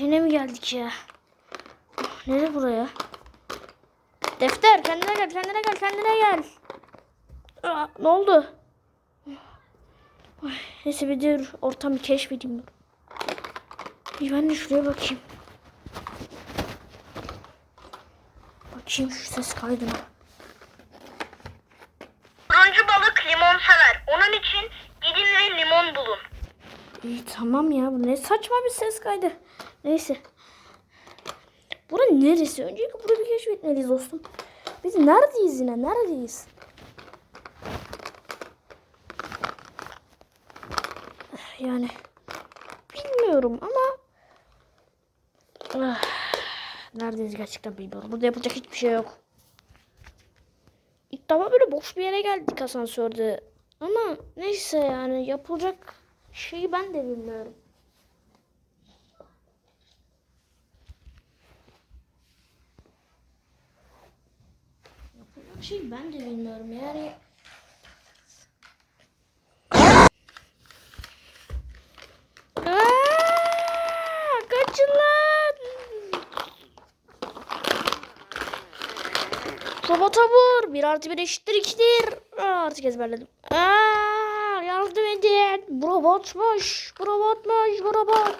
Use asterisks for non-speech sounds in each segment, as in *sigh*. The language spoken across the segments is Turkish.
yine mi geldik ya? Nere buraya? Defter kendine gel kendine gel kendine gel. Aa, ne oldu? Ay, neyse bir dur ortamı keşfedeyim. Bir ben de şuraya bakayım. Bakayım şu ses kaydına. Turuncu balık limon sever. Onun için gidin ve limon bulun. İyi tamam ya bu ne saçma bir ses kaydı. Neyse. Bura neresi? Öncelikle burayı keşfetmeliyiz dostum. Biz neredeyiz yine? Neredeyiz? Yani bilmiyorum ama Ah, neredeyiz gerçekten bilmiyorum. Burada yapacak hiçbir şey yok. İlk defa böyle boş bir yere geldik asansörde. Ama neyse yani yapılacak şeyi ben de bilmiyorum. Şeyi ben de bilmiyorum yani. Aa, kaçın lan. Robota vur. Bir artı bir eşittir ikidir. Aa, artık ezberledim. Aa, yardım edin. Bu robotmuş. Bu robotmuş. Bu robot.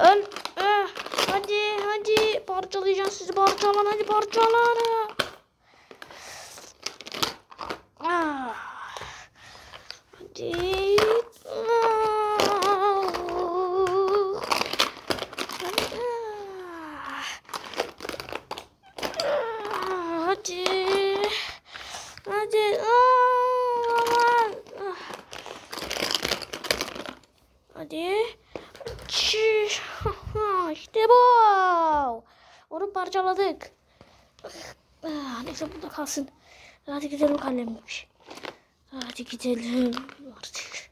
Öl. Ah, hadi hadi. Parçalayacağım sizi. Parçalan hadi parçalan. Ah. Hadi. Ah. Ah. Ah, Hadi. Hadi. Aman. Ah. Hadi. İşte bu. Onu parçaladık. Ah, neyse burada kalsın. Hadi gidelim kalemmiş. Hadi gidelim artık.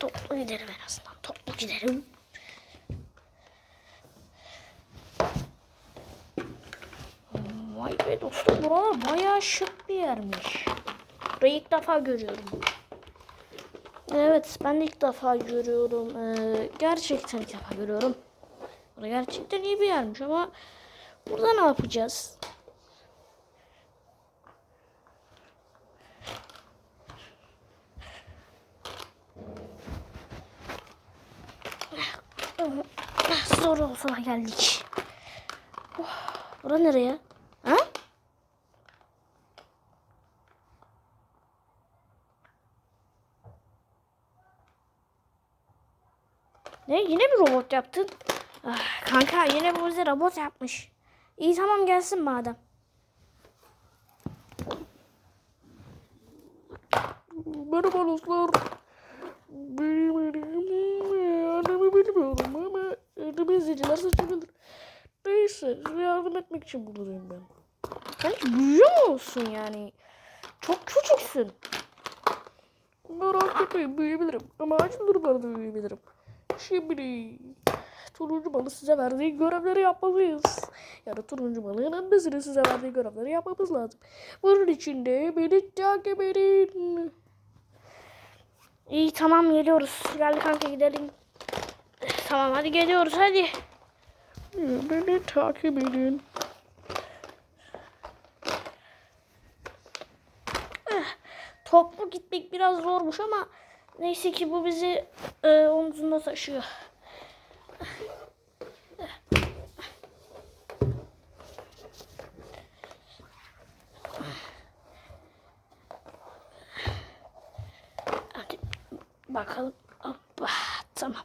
Toplu gidelim en azından. Toplu gidelim. Vay be dostum buralar bayağı şık bir yermiş. Burayı ilk defa görüyorum. Evet ben ilk defa görüyorum. Ee, gerçekten ilk defa görüyorum. Gerçekten iyi bir yermiş ama burada ne yapacağız? Zor olsa da geldik. Oh, nereye? Ha? Ne yine bir robot yaptın? Ah, kanka yine bu bize robot yapmış. İyi tamam gelsin madem. Merhaba dostlar. Benim annemi bilmiyorum ama annemi izleyiciler seçebilir. Neyse size yardım etmek için buradayım ben. Sen hiç büyüyor musun yani? Çok küçüksün. Merak etmeyin büyüyebilirim ama acil durumlarda büyüyebilirim. Şimdi turuncu balı size verdiği görevleri yapmalıyız. Yani turuncu balığın annesinin size verdiği görevleri yapmamız lazım. Bunun için de beni takip edin. İyi tamam geliyoruz. Geldi kanka gidelim. Tamam hadi geliyoruz hadi. Beni takip edin. Toplu gitmek biraz zormuş ama neyse ki bu bizi e, omzunda taşıyor. Hadi bakalım. Hoppa, tamam.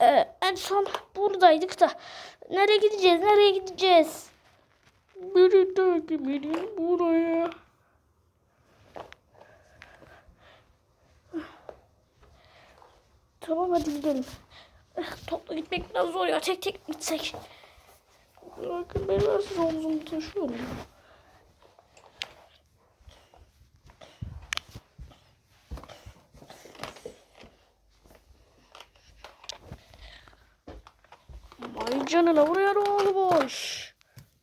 Ee, en son da nereye gideceğiz? Nereye gideceğiz? Beni takip edin buraya. Tamam hadi gidelim. Eh, Toplu gitmek biraz zor ya. Tek tek gitsek. Bakın ben nasıl omzumu taşıyorum. Vay canına buraya ne olmuş?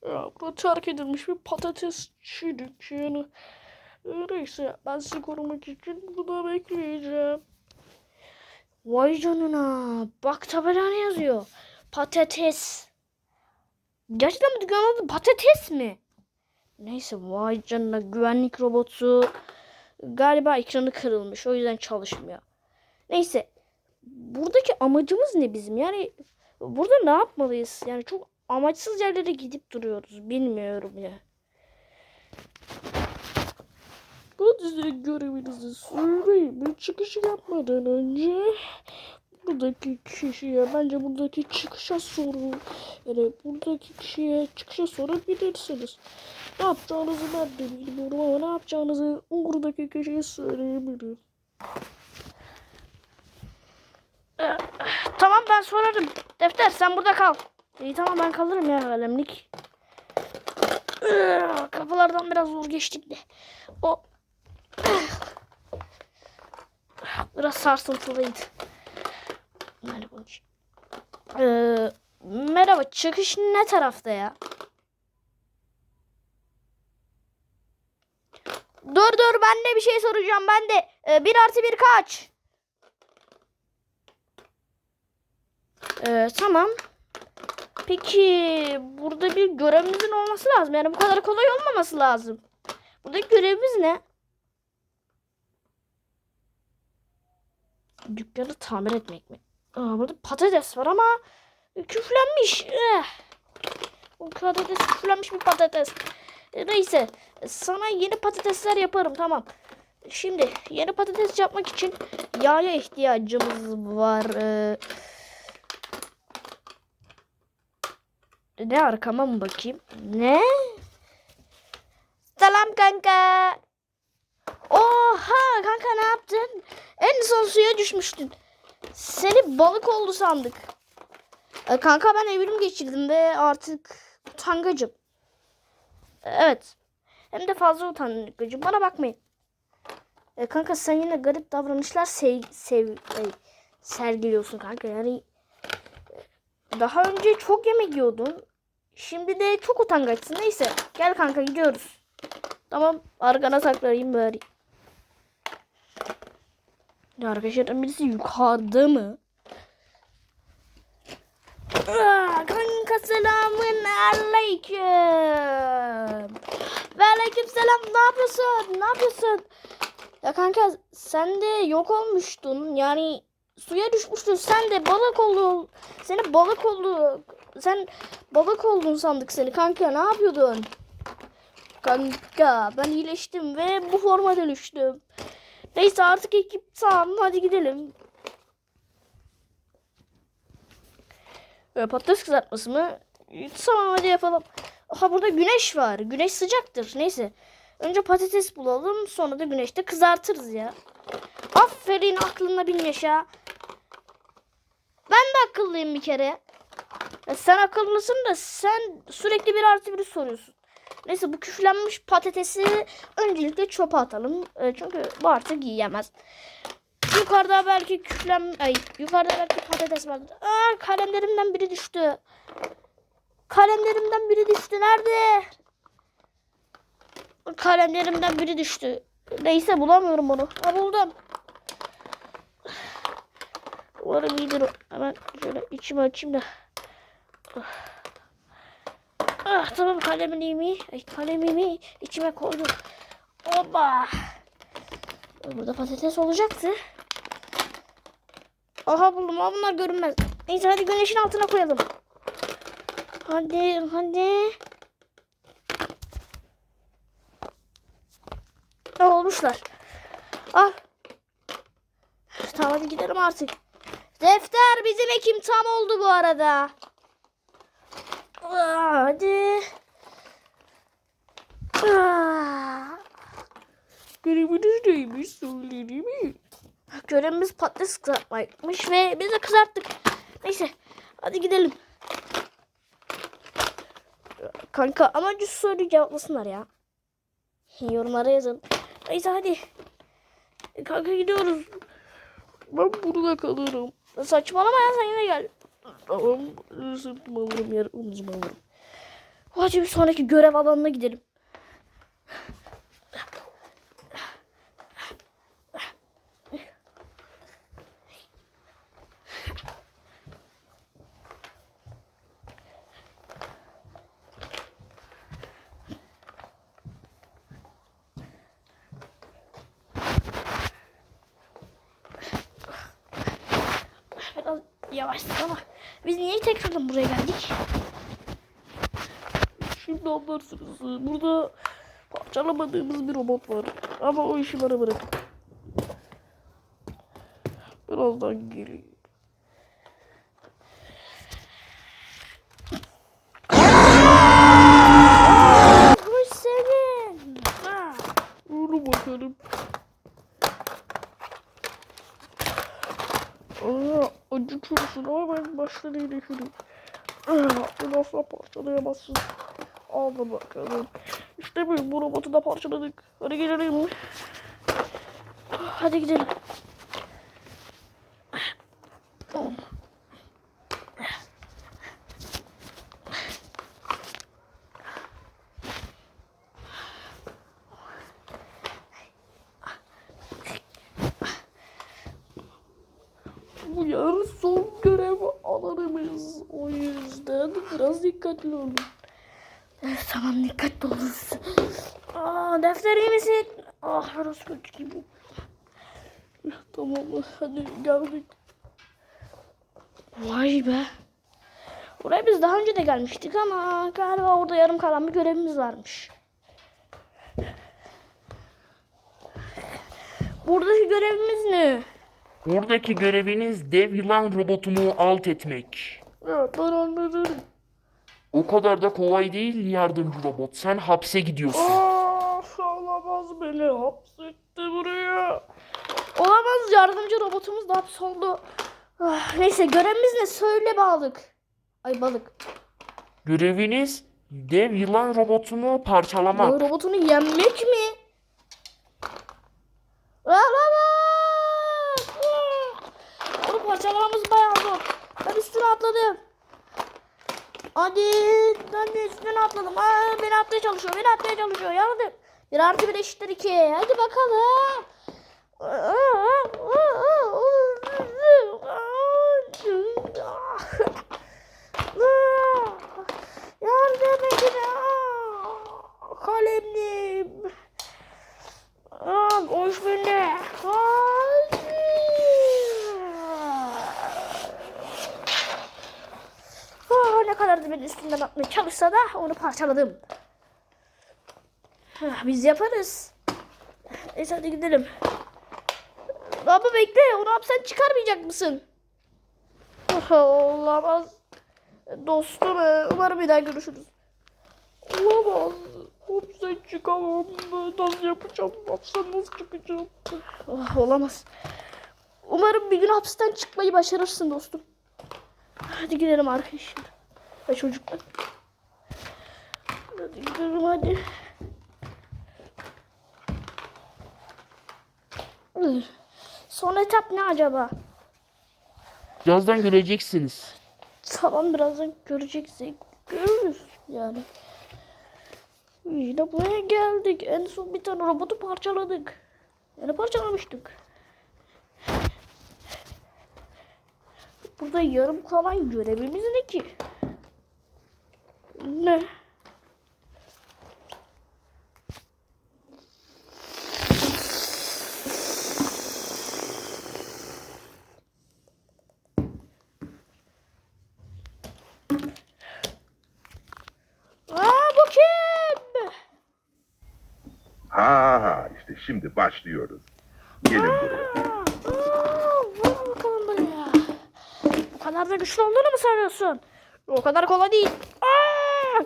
Ya burada terk edilmiş bir patatesçi dükkanı. Neyse ben sizi korumak için burada bekleyeceğim. Vay canına. Bak tabela ne yazıyor? Patates. Gerçekten bu dükkanın adı patates mi? Neyse vay canına güvenlik robotu. Galiba ekranı kırılmış. O yüzden çalışmıyor. Neyse. Buradaki amacımız ne bizim? Yani burada ne yapmalıyız? Yani çok amaçsız yerlere gidip duruyoruz. Bilmiyorum ya. Bu size görevinizi söyleyin. Bir çıkışı yapmadan önce buradaki kişiye bence buradaki çıkışa sorun. Yani buradaki kişiye çıkışa sorabilirsiniz. Ne yapacağınızı ben de bilmiyorum ama ne yapacağınızı buradaki kişiye söyleyebilirim. Tamam ben sorarım. Defter sen burada kal. İyi tamam ben kalırım ya kalemlik. Kapılardan biraz zor geçtik de. O *coughs* biraz sarsıntılıydı. Merhaba. Ee, merhaba çıkış ne tarafta ya? Dur dur ben de bir şey soracağım ben de. Ee, 1 artı 1 kaç? Ee, tamam. Peki burada bir görevimizin olması lazım. Yani bu kadar kolay olmaması lazım. Buradaki görevimiz ne? Dükkanı tamir etmek mi? Aa, burada patates var ama küflenmiş. Eh. Bu patates küflenmiş bir patates. E, Neyse sana yeni patatesler yaparım tamam. Şimdi yeni patates yapmak için yağa ihtiyacımız var. Ee, Ne arkama mı bakayım? Ne? Selam kanka. Oha kanka ne yaptın? En son suya düşmüştün. Seni balık oldu sandık. E, kanka ben evrim geçirdim ve artık utangacım. E, Evet. Hem de fazla utangacım. Bana bakmayın. E, kanka sen yine garip davranışlar sev, sev, ay, sergiliyorsun kanka. Yani daha önce çok yemek yiyordun. Şimdi de çok utangaçsın. Neyse. Gel kanka gidiyoruz. Tamam. Arkana saklayayım bari. Ya arkadaşlarım birisi yukarıda mı? Aa, kanka selamın aleyküm. Ve aleyküm selam. Ne yapıyorsun? Ne yapıyorsun? Ya kanka sen de yok olmuştun. Yani suya düşmüştün. Sen de balık oldun. Seni balık oldu. Sen balık oldun sandık seni kanka. Ne yapıyordun? Kanka ben iyileştim ve bu forma dönüştüm. Neyse artık ekip tamam hadi gidelim. Ee, patates kızartması mı? Tamam hadi yapalım. Aha burada güneş var. Güneş sıcaktır. Neyse. Önce patates bulalım sonra da güneşte kızartırız ya. Aferin aklına bin yaşa. Ben de akıllıyım bir kere. Ya sen akıllısın da sen sürekli bir artı biri soruyorsun. Neyse bu küflenmiş patatesi öncelikle çöpe atalım. E, çünkü bu artık yiyemez. Yukarıda belki küflen... Ay yukarıda belki patates vardır. Aa kalemlerimden biri düştü. Kalemlerimden biri düştü. Nerede? Kalemlerimden biri düştü. Neyse bulamıyorum onu. Ha buldum. Umarım iyidir. Hemen şöyle içimi açayım da. Ah tamam kalemimi, kalemimi içime koydum. Oba. Burada patates olacaktı. Aha buldum ama bunlar görünmez. Neyse hadi güneşin altına koyalım. Hadi hadi. Ne olmuşlar? Al. Tamam hadi gidelim artık. Defter bizim ekim tam oldu bu arada. Hadi. Aa, Göreviniz neymiş söyleyin mi? Görevimiz patates kızartmakmış ve biz de kızarttık. Neyse hadi gidelim. Kanka ama şu soruyu cevaplasınlar ya. Yorumlara yazın. Neyse hadi. Kanka gidiyoruz. Ben burada kalırım. Saçmalama ya sen yine gel. Tamam. Sırtımı alırım yer omzumu alırım. Hadi bir sonraki görev alanına gidelim. Yavaşsın ama biz niye tekrardan buraya geldik? Şimdi anlarsınız. Burada parçalamadığımız bir robot var. Ama o işi bana bırakın. Birazdan geleyim. Bakarım. Aa, acıtıyorsun ama ben baştan iyileşirim. Bunu asla parçalayamazsın. Al da bakalım. İşte bu, robotu da parçaladık. Hadi gidelim. Hadi gidelim. Bu yarın son görev alanımız. O yüzden biraz dikkatli olun. Evet, tamam dikkatli oluruz. Aa, defter iyi misin? Ah Roskoç gibi. Tamam hadi geldik. Vay be. Buraya biz daha önce de gelmiştik ama galiba orada yarım kalan bir görevimiz varmış. Buradaki görevimiz ne? Buradaki göreviniz dev yılan robotumu alt etmek. Evet ben anladım. O kadar da kolay değil yardımcı robot. Sen hapse gidiyorsun. Of olamaz beni hapsetti buraya. Olamaz yardımcı robotumuz da hapsoldu. Ah, neyse görevimiz ne? Söyle balık. Ay balık. Göreviniz dev yılan robotunu Ya parçalamak. robotunu yenmek mi? Olamaz. Onu parçalamamız bayağı zor. Ben üstüne atladım. Hadi. Ben de üstüne atladım. Aa, beni atmaya çalışıyor. Beni atmaya çalışıyor. Yardım. Bir artı bir eşittir iki. Hadi bakalım. Yardım edin. Aa, Kalemlim. Aa, boş beni. Hadi. Da beni üstünden atmaya çalışsa da onu parçaladım. Biz yaparız. Neyse hadi gidelim. Baba bekle onu hapsen çıkarmayacak mısın? Olamaz. Dostum e, umarım bir daha görüşürüz. Olamaz. Hapse çıkamam. Nasıl yapacağım? Hapse nasıl çıkacağım? Ah, olamaz. Umarım bir gün hapisten çıkmayı başarırsın dostum. Hadi gidelim arkadaşlar. Ve çocuklar. Hadi gidelim hadi. Son etap ne acaba? Birazdan göreceksiniz. Tamam birazdan göreceksek görürüz yani. Yine buraya geldik. En son bir tane robotu parçaladık. Yani parçalamıştık. Burada yarım kalan görevimiz ne ki? Ne? Aa bu kim? Ha ha işte şimdi başlıyoruz. Gelin buraya. Aa, vur bakalım buraya. Bu kadar da güçlü olduğunu mu sanıyorsun? O kadar kolay değil. Aa!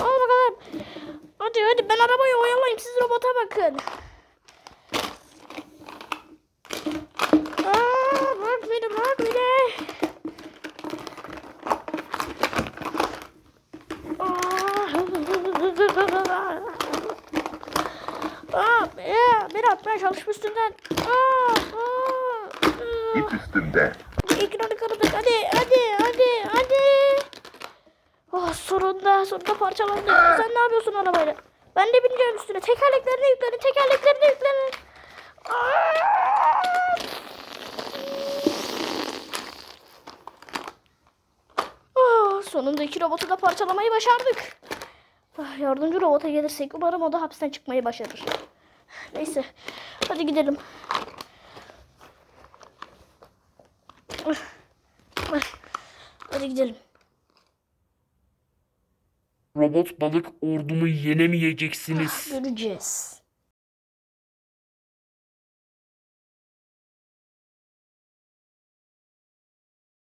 Al bakalım. Hadi ben arabayı oyalayayım. Siz robota bakın. Aa, bırak beni bırak beni. Aa. Ya, beni atmaya çalışma üstünden. Aa, aa. İp üstünde. Ekranı kırdık. Hadi, hadi, hadi, hadi. Oh, sonunda, sonunda parçalandı. Sen ne yapıyorsun arabayla? Ben de bineceğim üstüne. Tekerleklerine yüklenin, tekerleklerine yüklenin. Oh, sonunda iki robotu da parçalamayı başardık. Ah, Yardımcı robota gelirsek umarım o da hapisten çıkmayı başarır. Neyse. Hadi gidelim. Hadi gidelim. Robot balık ordumu yenemeyeceksiniz. Göreceğiz.